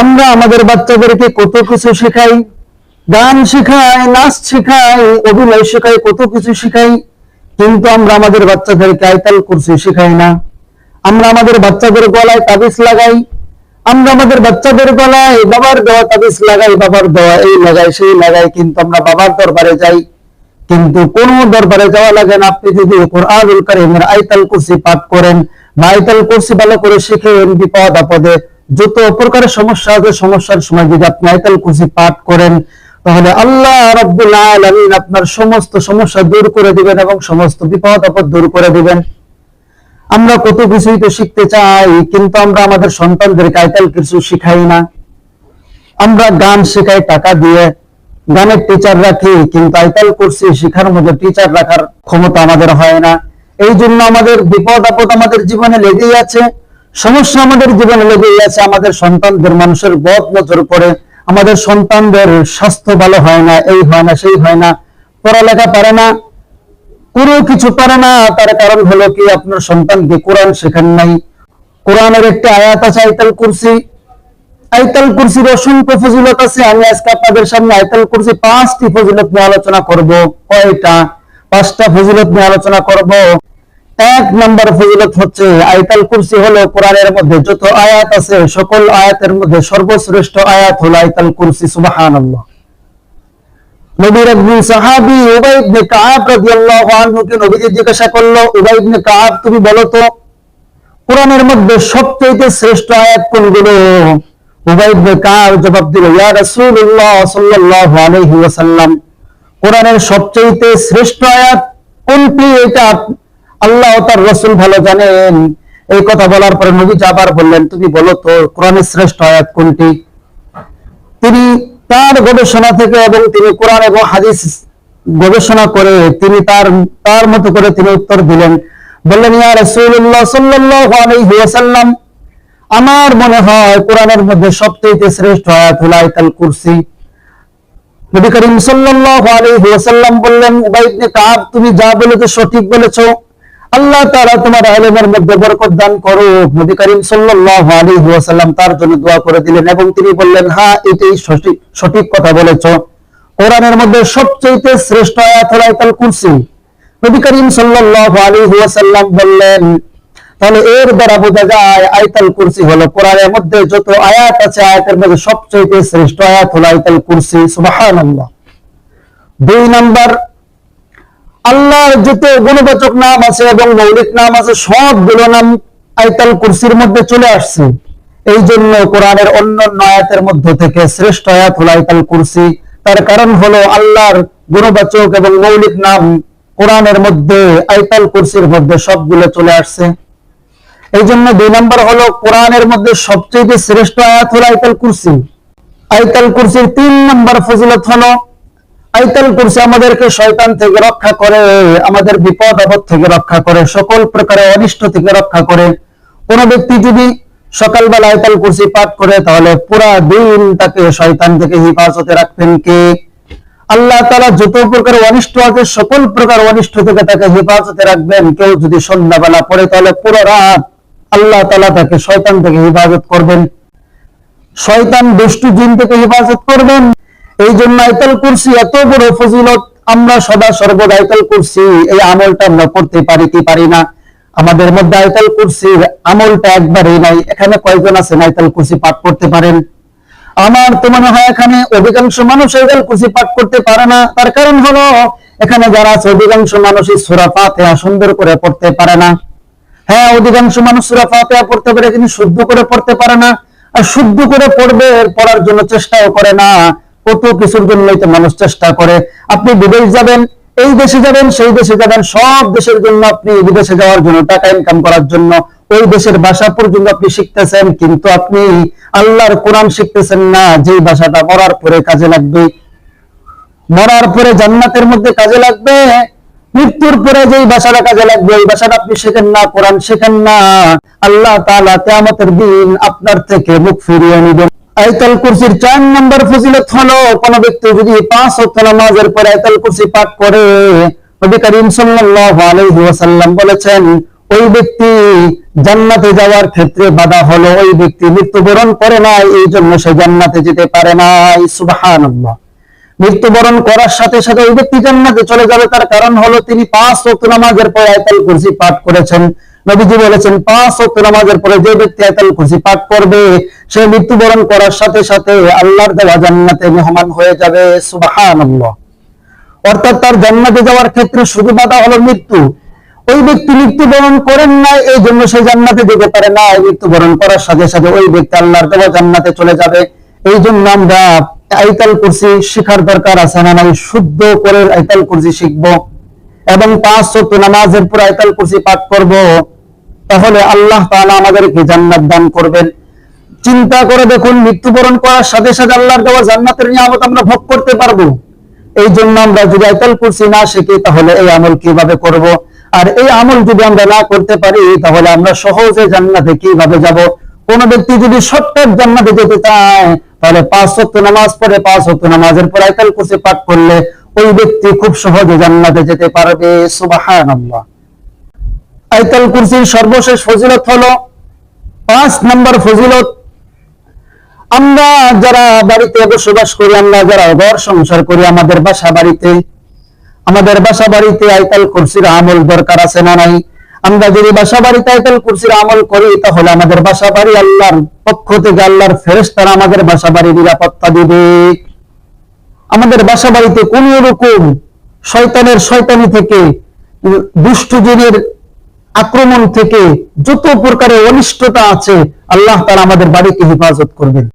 আমরা আমাদের বাচ্চাদেরকে কত কিছু শেখাই, গান শেখাই, নাচ শেখাই, অভিনয় শেখাই, কত কিছু শেখাই, কিন্তু আমরা আমাদের বাচ্চাদেরকে আইতাল কুরসি শেখাই না। আমরা আমাদের বাচ্চাদের গলায় তাবিজ লাগাই, আমরা আমাদের বাচ্চাদের গলায় বাবার দেওয়া তাবিজ লাগাই, বাবার দেওয়া এই লাগাই, সেই লাগাই, কিন্তু আমরা বাবার দরবারে যাই। কিন্তু কোন দরবারে যাওয়া লাগে না। আপনি যদি কোরআনুল কারীমের আইতাল কুরসি পাঠ করেন বা আইতাল কুরসি ভালো করে শিখেন বিপদ আপদে যত প্রকারের সমস্যা আছে, সমস্যার সময় যদি আপনি আইতাল কুরসি পাঠ করেন, তাহলে আল্লাহ রাব্বুল আলামিন আপনার সমস্ত সমস্যা দূর করে দিবেন এবং সমস্ত বিপদ আপদ দূর করে দিবেন। আমরা কত কিছুই তো শিখতে চাই, কিন্তু আমরা আমাদের সন্তানদেরকে আইতাল কিছু শিখাই না। আমরা গান শেখাই টাকা দিয়ে, গানের টিচার রাখি, কিন্তু আইতাল করছি শিখার মধ্যে টিচার রাখার ক্ষমতা আমাদের হয় না। এই জন্য আমাদের বিপদ আপদ আমাদের জীবনে লেগেই আছে। সমস্যা আমাদের জীবনে লেগেই আছে, আমাদের সন্তানদের মানুষের বদ নজর পড়ে, আমাদের সন্তানদের স্বাস্থ্য ভালো হয় না, এই হয় না, সেই হয় না, পড়ালেখা পারে না, কোনো কিছু পারে না, তার কারণ হলো কি, আপনার সন্তানকে কোরআন শেখান নাই। কোরআনের একটি আয়াত আছে আইতাল কুরসি। আইতাল কুরসির অসংখ্য ফজিলত আছে, আমি আজকে আপনাদের সামনে আইতাল কুরসি পাঁচটি ফজিলত নিয়ে আলোচনা করব। কয়টা? পাঁচটা ফজিলত নিয়ে আলোচনা করব। এক নম্বর ফজিলত হচ্ছে আইতাল কুরসি হলো কোরআনের মধ্যে যত আয়াত আছে, সকল আয়াতের মধ্যে সর্বশ্রেষ্ঠ আয়াত হলো আইতাল কুরসি, সুবহানাল্লাহ। নবীর একদিন সাহাবী উবাই ইবনে কাব রাদিয়াল্লাহু আনহুকে নবীজি জিজ্ঞাসা করল, উবাই ইবনে কাব তুমি বলো তো, কোরআনের মধ্যে সবচেয়ে শ্রেষ্ঠ আয়াত কোনগুলো? উবাই ইবনে কাব জবাব দিল, ইয়া রাসূলুল্লাহ সাল্লাল্লাহু আলাইহি ওয়াসাল্লাম, কোরআনের সবচেয়ে শ্রেষ্ঠ আয়াত কোনটি? এটা আল্লাহ তার রাসূল ভালো জানেন। এই কথা বলার পরে নবী আবার বললেন, তুমি বলো তো, কোরআনের শ্রেষ্ঠ আয়াত কোনটি? তিনি তার গবেষণা থেকে এবং তিনি কোরআন এবং হাদিস গবেষণা করে তিনি তার তার মতো করে তিনি উত্তর দিলেন। বললেন, ইয়া রাসূলুল্লাহ সাল্লাল্লাহু আলাইহি ওয়াসাল্লাম, আমার মনে হয় কোরআনের মধ্যে সবচেয়ে শ্রেষ্ঠ আয়াত হলো আয়াতুল কুরসি। নবী করিম সাল্লাল্লাহু আলাইহি ওয়াসাল্লাম বললেন উবাই ইবনে কাব, তুমি যা বলেছ সঠিক বলেছ। আল্লাহ তাআলা তোমার ইলমের মধ্যে বরকত দান করো নবী করিম সাল্লাল্লাহু আলাইহি ওয়াসাল্লাম তার জন্য দোয়া করে দিলেন এবং তিনি বললেন হ্যাঁ এটাই সঠিক সঠিক কথা বলেছ। কোরআনের মধ্যে সবচেয়ে শ্রেষ্ঠ আয়াত হলো আয়াতুল কুরসি। নবী করিম সাল্লাল্লাহু আলাইহি ওয়াসাল্লাম বললেন, তাহলে এর দ্বারা বোঝা যায় আয়াতুল কুরসি হলো কোরআনের মধ্যে যত আয়াত আছে, আয়াতের মধ্যে সবচেয়ে শ্রেষ্ঠ আয়াত হলো আয়াতুল কুরসি। সুবহানাল্লাহ। দুই নাম্বার আল্লাহর যত গুণবাচক নাম আছে এবং মৌলিক নাম আছে, সবগুলো নাম আয়তাল কুরসির মধ্যে চলে আসছে। এই জন্য কোরআনের অন্য আয়াতের মধ্য থেকে শ্রেষ্ঠ আয়াত হলো আয়তাল কুরসি। তার কারণ হলো আল্লাহর গুণবাচক এবং মৌলিক নাম কোরআনের মধ্যে আয়তাল কুরসির মধ্যে সবগুলো চলে আসছে। এই জন্য দুই নম্বর হলো কোরআনের মধ্যে সবচেয়ে শ্রেষ্ঠ আয়াত হলো আয়তাল কুরসি। আয়তাল কুরসির তিন নম্বর ফজিলত হলো আইতাল কুরসি আমাদেরকে শয়তান থেকে রক্ষা করে, আমাদের বিপদ আপদ থেকে রক্ষা করে, সকল প্রকারের অনিষ্ট থেকে রক্ষা করে। কোন ব্যক্তি যদি সকালবেলা আইতাল কুরসি পাঠ করে, তাহলে পুরা দিন তাকে শয়তান থেকে হেফাজতে রাখবেন কে? আল্লাহ তালা যত প্রকার অনিষ্ট আছে, সকল প্রকার অনিষ্ট থেকে তাকে হেফাজতে রাখবেন। কেউ যদি সন্ধ্যাবেলা পড়ে, তাহলে পুরো রাত আল্লাহ তালা তাকে শয়তান থেকে হেফাজত করবেন। শয়তান দুষ্টু জিন থেকে হেফাজত করবেন। এই জন্য আয়তাল কুরসি এত বড় ফজিলত আমরা সদা সর্বদা আয়তাল কুরসি, এই আমলটা আমরা করতে পারি কি পারি না? আমাদের মধ্যে আয়তাল কুরসির আমলটা একবারই নাই। এখানে কয়জন আছেন আয়তাল কুরসি পাঠ করতে পারেন? আমার তো মনে হয় এখানে অধিকাংশ মানুষ আয়তাল কুরসি পাঠ করতে পারে না। তার কারণ হলো, এখানে যারা আছে অধিকাংশ মানুষই সূরা ফাতিহা সুন্দর করে পড়তে পারে না। হ্যাঁ অধিকাংশ মানুষ সূরা ফাতিহা পড়তে পারে, কিন্তু শুদ্ধ করে পড়তে পারে না। আর শুদ্ধ করে পড়বে, পড়ার জন্য চেষ্টাও করে না। কত কিছুর জন্যই তো মানুষ চেষ্টা করে। আপনি বিদেশ যাবেন, এই দেশে যাবেন, সেই দেশে যাবেন, সব দেশের জন্য আপনি বিদেশে যাওয়ার জন্য, টাকা ইনকাম করার জন্য, ওই দেশের ভাষা পর্যন্ত আপনি শিখতেছেন, কিন্তু আপনি আল্লাহর কোরআন শিখতেছেন না, যেই ভাষাটা মরার পরে কাজে লাগবে। মরার পরে জান্নাতের মধ্যে কাজে লাগবে, মৃত্যুর পরে যেই ভাষাটা কাজে লাগবে, ওই ভাষাটা আপনি শেখেন না, কোরআন শেখেন না। আল্লাহ তালা কিয়ামতের দিন আপনার থেকে মুখ ফিরিয়ে নেবেন। আয়াতুল কুরসির চার নম্বর ফজিলত হলো, কোন ব্যক্তি যদি পাঁচ ওয়াক্ত নামাজের পরে আয়াতুল কুরসি পাঠ করে, নবী করিম সাল্লাল্লাহু আলাইহি ওয়াসাল্লাম বলেছেন, ওই ব্যক্তি জান্নাতে যাওয়ার ক্ষেত্রে বাধা হলো, ওই ব্যক্তি মৃত্যুবরণ করে না এই জন্য সে জান্নাতে যেতে পারে না সুবহানাল্লাহ। মৃত্যুবরণ করার সাথে সাথে ওই ব্যক্তি জান্নাতে চলে যাবে, তার কারণ হলো তিনি পাঁচ ওয়াক্ত নামাজের পরে আয়াতুল কুরসি পাঠ করেছেন। নবীজি বলেছেন, পাঁচ ওয়াক্ত নামাজের পরে যে ব্যক্তি আয়াতুল কুরসি পাঠ করবে, সে মৃত্যুবরণ করার সাথে সাথে আল্লাহর দেওয়া জান্নাতে মেহমান হয়ে যাবে। সুবহানাল্লাহ। অর্থাৎ তার জান্নাতে যাওয়ার ক্ষেত্রে শুধু বাধা হলো মৃত্যু। ওই ব্যক্তি মৃত্যুবরণ করেন না এই জন্য সে জান্নাতে যেতে পারে না। মৃত্যুবরণ করার সাথে সাথে ওই ব্যক্তি আল্লাহর দেওয়া জান্নাতে চলে যাবে। এই জন্য আমরা আইতাল কুরসি শিখার দরকার আছে না নাই, শুদ্ধ করে আইতাল কুরসি শিখব এবং পাঁচ সত্য নামাজের পর আইতাল কুরসি পাঠ করব। তাহলে আল্লাহ তাআলা আমাদেরকে জান্নাত দান করবেন। চিন্তা করে দেখুন, মৃত্যুবরণ করার সাথে সাথে আল্লাহর দেওয়া জান্নাতের নিয়ামত আমরা ভোগ করতে পারব। এই জন্য আমরা যদি আইতাল কুরসি না শিখি, তাহলে এই আমল কীভাবে করব? আর এই আমল যদি আমরা না করতে পারি, তাহলে আমরা সহজে জান্নাতে কীভাবে যাব? কোন ব্যক্তি যদি শর্টকাট জান্নাতে যেতে চায়, তাহলে পাঁচ সত্য নামাজ পড়ে পাঁচ সত্য নামাজের পর আইতাল কুরসি পাঠ করলে ওই ব্যক্তি খুব সহজে জান্নাতে যেতে পারবে। সুবহানাল্লাহ। আইতাল কুরসির সর্বশেষ ফজিলত হলো পাঁচ নম্বর ফজিলত আমরা যারা বাড়িতে বসবাস করি আমরা যারা ঘর সংসার করি আমাদের বাসা বাড়িতে আমাদের বাসা বাড়িতে আইতাল কুরসির আমল দরকার আছে না নাই? আমরা যদি বাসা বাড়িতে আইতাল কুরসির আমল করি তাহলে আমাদের বাসা বাড়ি আল্লাহর পক্ষ থেকে আল্লাহর ফেরেশতারা আমাদের বাসা বাড়ি নিরাপত্তা দিবে। আমাদের বাসা বাড়িতে কোন রকম শয়তানের শয়তানি থেকে উম, দুষ্ট জিনের আক্রমণ থেকে যত প্রকারের অনিষ্টতা আছে আল্লাহ তারা আমাদের বাড়িকে হেফাজত করবেন।